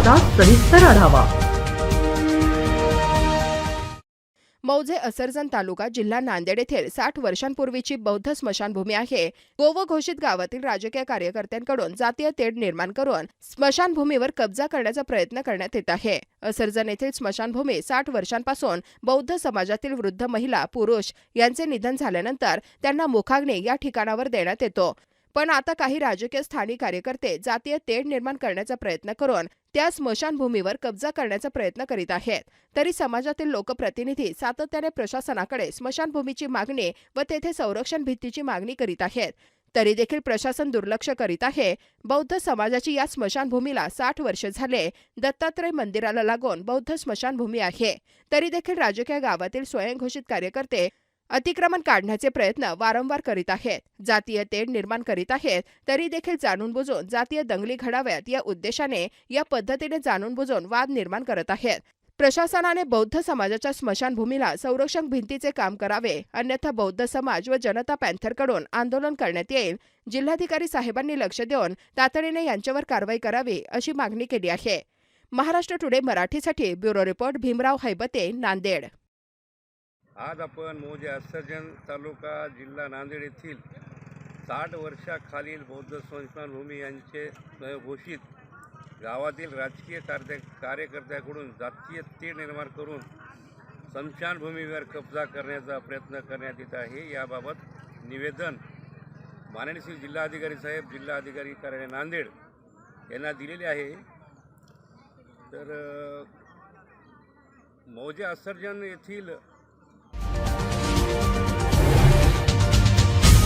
स्मशानभूमीचा सविस्तर आढावा. मौजे असरजन तालुका जिल्हा नांदेड येथील साठ वर्षांपूर्वीची बौद्ध स्मशानभूमी आहे. गोव घोषित गावातील राजकीय कार्यकर्त्यांकडून जातीय तेढ निर्माण करून स्मशानभूमीवर कब्जा करण्याचा प्रयत्न करण्यात येत आहे. असरजन येथील स्मशानभूमी साठ वर्षांपासून बौद्ध समाजातील वृद्ध महिला पुरुष यांचे निधन झाल्यानंतर त्यांना मुखाग्नी या ठिकाणावर देण्यात येतो. पण आता काही राजकीय स्थानिक कार्यकर्ते जातीय तेढ निर्माण करण्याचा प्रयत्न करून त्या स्मशानभूमीवर कब्जा करण्याचा प्रयत्न करीत आहेत. तरी समाजातील लोकप्रतिनिधी सातत्याने प्रशासनाकडे स्मशानभूमीची मागणी व तेथे संरक्षण भित्तीची मागणी करीत आहेत. तरी देखील प्रशासन दुर्लक्ष करीत आहे. बौद्ध समाजाची या स्मशानभूमीला साठ वर्ष झाले. दत्तात्रय मंदिराला लागून बौद्ध स्मशानभूमी आहे. तरी देखील राजकीय गावातील स्वयंघोषित कार्यकर्ते अतिक्रमण काढण्याचे प्रयत्न वारंवार करीत आहेत. जातीय तेढ निर्माण करीत आहेत तरी देखील जाणून बुजून जातीय दंगली घडाव्यात या उद्देशाने या पद्धतीने जाणून बुजून वाद निर्माण करत आहेत. प्रशासनाने बौद्ध समाजाच्या स्मशानभूमीला संरक्षण भिंतीचे काम करावे अन्यथा बौद्ध समाज व जनता पॅन्थरकडून आंदोलन करण्यात येईल. जिल्हाधिकारी साहेबांनी लक्ष देऊन तातडीने यांच्यावर कारवाई करावी अशी मागणी केली आहे. महाराष्ट्र टुडे मराठीसाठी ब्युरो रिपोर्ट भीमराव हैबते नांदेड. आज आपण मोजे अस्सर्जन तालुका जिल्हा नांदेड येथील साठ वर्षाखालील बौद्ध संस्थानभूमी यांचे घोषित गावातील राजकीय कार्य कार्यकर्त्याकडून जातीय तीळ निर्माण करून स्मशानभूमीवर कब्जा करण्याचा प्रयत्न करण्यात येत आहे. याबाबत निवेदन माननीय श्री जिल्हाधिकारी साहेब जिल्हाधिकारी कार्यालय नांदेड यांना दिलेले आहे. तर मौजे असर्जन येथील